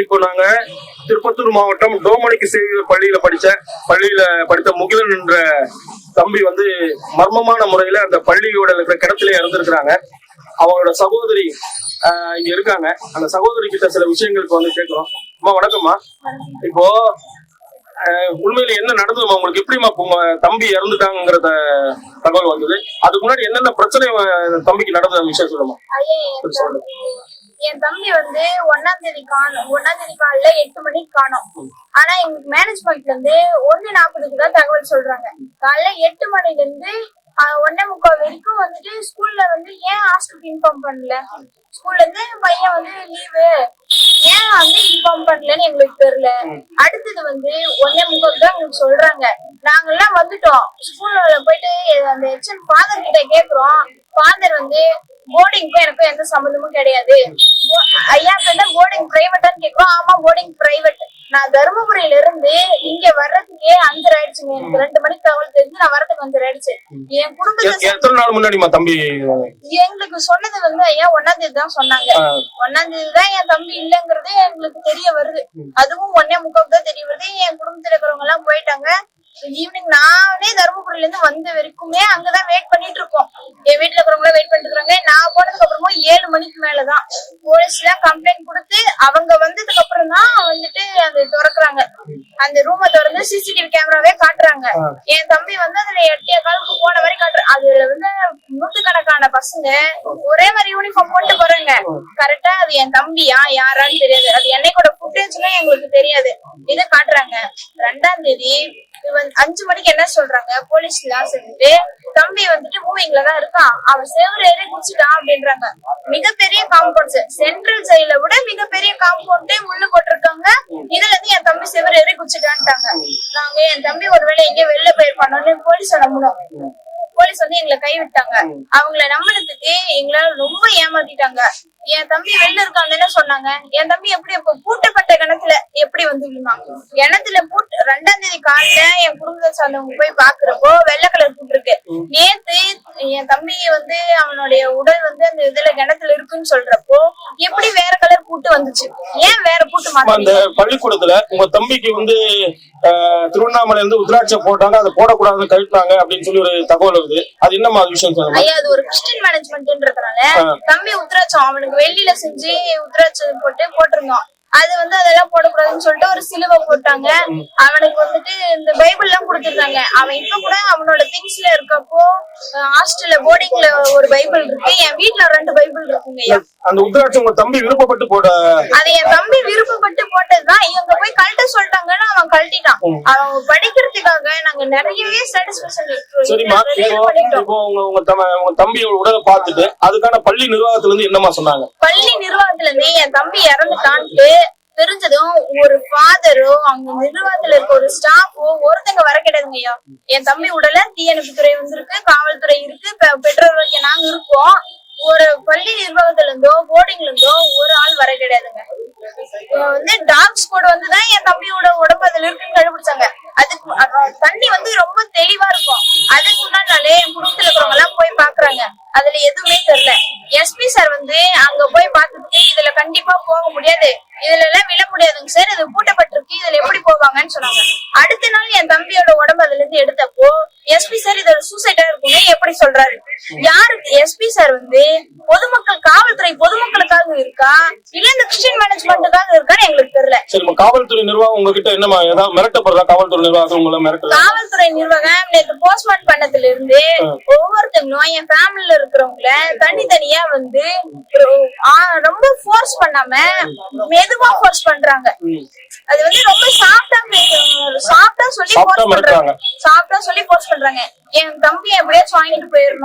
இப்போ நாங்க திருப்பத்தூர் மாவட்டம் டோமணிக்கு சேவியர் பள்ளியில படிச்ச பள்ளியில படித்த முகிலன் என்ற தம்பி வந்து மர்மமான முறையில அந்த பள்ளியோட இருக்கிற கிடத்துல இறந்துருக்கிறாங்க. அவங்களோட சகோதரி இங்க இருக்காங்க. அந்த சகோதரி கிட்ட சில விஷயங்களுக்கு வந்து கேட்கிறோம். அம்மா வணக்கம்மா. இப்போ உண்மையில என்ன நடந்ததுமா உங்களுக்கு எப்படிமா உங்க தம்பி இறந்துட்டாங்கிறத தகவல் வந்தது? அதுக்கு முன்னாடி என்னென்ன பிரச்சனை தம்பிக்கு நடந்த விஷயம் சொல்லுமா என் தம்பி வந்து ஒன்னாம் தேதி காணும். ஒன்னாம் தேதி காலைல எட்டு மணிக்கு காணும். ஆனா எங்களுக்கு மேனேஜ்மெண்ட்ல இருந்து ஒண்ணு நாற்பதுக்கு தான் தகவல் சொல்றாங்க. காலைல எட்டு மணில இருந்து ஒன்னே முக்கால் வரைக்கும் வந்துட்டு ஸ்கூல்ல வந்து ஏன் ஹாஸ்டலுக்கு இன்ஃபார்ம் பண்ணல? ஸ்கூல்ல இருந்து பையன் வந்து லீவு ஏன் வந்து இன்ஃபார்ம் பண்ணலன்னு எங்களுக்கு தெரியல. அடுத்தது வந்து ஒன்னே முக்கால் தான் எங்களுக்கு சொல்றாங்க. நாங்கெல்லாம் வந்துட்டோம். ஸ்கூல்ல போயிட்டு அந்த ஹெச்எம் ஃபாதர் கிட்ட கேக்குறோம். ஃபாதர் வந்து போர்டிங்க்கும் எனக்கும் எந்த சம்மந்தமும் கிடையாது. ஐயா கிட்ட போர்டிங் பிரைவேட்டான்னு கேக்குறோம். ஆமா போர்டிங் பிரைவேட் நான் தருமபுரியில இருந்து இங்க வர்றதுக்கே அஞ்சரை ஆயிடுச்சுங்க. எனக்கு ரெண்டு மணிக்கு தகவல் தெரிஞ்சு நான் வரதுக்கு அஞ்சரை ஆயிடுச்சு. என் குடும்பத்தை எ- எத்தனை நாள் முன்னாடிமா தம்பி? எங்களுக்கு சொன்னது வந்து ஐயா ஒன்னாம் தேதி தான் சொன்னாங்க. ஒன்னாம் தேதி தான் என் தம்பி இல்லங்கிறது எங்களுக்கு தெரிய வருது. அதுவும் ஒன்னே முக்காவுக்கு தான் தெரிய வருது. என் குடும்பத்துல இருக்கிறவங்க எல்லாம் போயிட்டாங்க. ஈவினிங் நானே தருமபுரியில இருந்து வந்த வரைக்குமே அங்கதான் வெயிட் பண்ணிட்டு இருக்கோம். என் வீட்டுல இருக்கிறவங்க வெயிட் பண்ணிட்டு இருக்காங்க. நான் போனதுக்கு அப்புறமா ஏழு மணிக்கு மேலதான். போலீஸ் எல்லாம் கம்ப்ளைண்ட் கொடுத்து அவங்க வந்ததுக்கு அப்புறம் தான் வந்துட்டு அது திறக்குறாங்க. அந்த ரூமை திறந்து சிசிடிவி கேமராவே காட்டுறாங்க. என் தம்பி வந்து அதுல எட்டிய காலுக்கு போன வரை காட்டுற அதுல வந்து நூத்துக்கணக்கான பசங்க ஒரே மாதிரி யூனிஃபார்ம் போட்டு போறாங்க. கரெக்டா அது என் தம்பியா யாரான்னு தெரியாது. அது என்னைக்கோட ஃபுட்டேஜ்லாம் எங்களுக்கு தெரியாது. இதை காட்டுறாங்க. ரெண்டாம் தேதி அஞ்சு மணிக்கு என்ன சொல்றாங்க? போலீஸ் எல்லாம் சொல்லிட்டு தம்பி வந்துட்டு மூவிங்ல தான் இருக்கான். அவன் சேவர ஏறி குடிச்சிட்டான் அப்படின்றாங்க. மிகப்பெரிய காம்பவுண்ட் சென்ட்ரல் ஜெயில விட மிகப்பெரிய காம்பவுண்டே முள்ளு போட்டிருக்காங்க. இதுல இருந்து என் தம்பி சேவர ஏறி குடிச்சிட்டான்ட்டாங்க நாங்க என் தம்பி ஒருவேளை எங்கேயோ வெளில போயிருப்பானோன்னு சொல்ல முடியும் போலீஸ் வந்து எங்களை கைவிட்டாங்க. அவங்கள நம்பினதுக்கு எங்களால ரொம்ப ஏமாத்திட்டாங்க. என் தம்பி வெளில இருக்காங்கன்னு சொன்னாங்க. என் தம்பி எப்படி இப்ப பூட்டப்பட்ட கிணத்துல எப்படி வந்து விழுந்தான்? கிணத்துல பூட்டு ரெண்டாம் தேதி காலையில என் குடும்பத்தை சார்ந்தவங்க போய் பாக்குறப்போ வெள்ளை கலர் பூட்டு இருக்கு. நேத்து என் தம்பி வந்து அவனுடைய உடல் வந்து அந்த இதுல கிணத்துல இருக்குன்னு சொல்றப்போ எப்படி வேற வந்துச்சு. ஏன் வேற பூட்டு அம்மா, அந்த பள்ளிக்கூடத்துல உங்க தம்பிக்கு வந்து ஆஹ், திருவண்ணாமலையில இருந்து உத்ராட்சை போட்டாங்க அதை போடக்கூடாதுன்னு கழித்தாங்க அப்படின்னு சொல்லி ஒரு தகவல் வருது. அது என்னமா அது விஷயம் சொல்லுங்க ஐயா அது ஒரு கிறிஸ்டின் மேனேஜ்மெண்ட்ன்றதுனால. தம்பி உத்ராட்சம் அவனுக்கு வெள்ளியில செஞ்சு உத்ராட்சம் போட்டு போட்டிருந்தோம் அது வந்து அதெல்லாம் போடக்கூடாதுன்னு சொல்லிட்டு ஒரு சிலுவை போட்டாங்க. அவனுக்கு வந்துட்டு இந்த பைபிள் எல்லாம் கொடுத்துருக்காங்க. அவன் இப்ப கூட அவனோட திங்ஸ்ல இருக்கப்போ ஹாஸ்டல்ல போர்டிங்ல ஒரு பைபிள் இருக்கு. என் வீட்ல ரெண்டு பைபிள் இருக்குங்க அந்த உத்ராட்சை உங்க தம்பி விருப்பப்பட்டு போட அது என் தம்பி விருப்பப்பட்டு போட்டதுதான். இவங்க போய் கழட்ட சொல்லிட்டாங்கன்னு அவன் கழட்டிட்டான். அவன் நாங்க நிறையவே சாட்டிஸ்பேக்ஷன் சரிம்மா இப்போ இப்போ உங்க உங்க தம உங்க தம்பியோட உடலை பார்த்துட்டு அதுக்கான பள்ளி நிர்வாகத்துல இருந்து என்னமா சொன்னாங்க? பள்ளி நிர்வாகத்துல இருந்து என் தம்பி இறந்துட்டான்ட்டு தெரிஞ்சதும் ஒரு ஃபாதரோ அங்க நிர்வாகத்துல இருக்க ஒரு ஸ்டாஃபோ ஒருத்தங்க வர கிடையாதுங்க ஐயா என் தம்பி உடல தீயணைப்பு துறை வந்திருக்கு காவல்துறை இருக்கு பெ- பெற்றோர் வைக்க நாங்க இருக்கோம். ஒரு பள்ளி நிர்வாகத்துல இருந்தோ போர்டிங்ல இருந்தோ ஒரு ஆள் வர கிடையாதுங்க. வந்து டாக் ஸ்குவாட் வந்துதான் என் தம்பியோட உடம்பு அதுல இருக்குன்னு கண்டுபிடிச்சாங்க. அதுக்கு அ- தண்ணி வந்து ரொம்ப தெளிவா அதுக்குனாலே என் குடும்பத்துல இருக்கிறவங்க எல்லாம் போய் பாக்குறாங்க அதுல எதுவுமே தெரியல. எஸ்பி சார் வந்து அங்க போய் பாத்துட்டு இதுல கண்டிப்பா போக முடியாது. இதுல எல்லாம் விழ முடியாதுங்க சார். இது பூட்டப்பட்டிருக்கு. இதுல எப்படி போவாங்கன்னு சொன்னாங்க. அடுத்த நாள் என் தம்பியோட உடம்பு அதுல இருந்து எடுத்தப்போ எஸ்பி சார் இதோட சூசைடா இருக்கும்னு எப்படி சொல்றாரு? யாருக்கு? எஸ்பி சார் வந்து பொதுமக்கள் காவல்துறை பொதுமக்களுக்காக இருக்கா? இல்ல இந்த கிறிஸ்டியன் மேனேஜ்மெண்ட்டுக்காக இருக்கான்னு எங்களுக்கு தெரியல. சரிம்மா காவல்துறை நிர்வாகம் உங்ககிட்ட என்னமா ஏதாவது மிரட்டப்படுறா காவல்துறை நிர்வாகம் உங்களை மிரட்டல காவல்துறை நிர்வாகம் நேற்று போஸ்ட்மார்ட் பண்ணதுல இருந்து ஒவ்வொருத்தங்களும் என் ஃபேமிலில இருக்கிறவங்கள தனித்தனியா வந்து ரொம்ப ஃபோர்ஸ் பண்ணாம மெதுவா ஃபோர்ஸ் பண்றாங்க. அது வந்து ரொம்ப சாஃப்டா சாஃப்டா சொல்லி ஃபோர்ஸ் பண்றாங்க. சாஃப்டா சொல்லி ஃபோர்ஸ் பண்றாங்க. என் தம்பி அப்படியே எப்படியாச்சும் வாங்கிட்டு போயிடணும்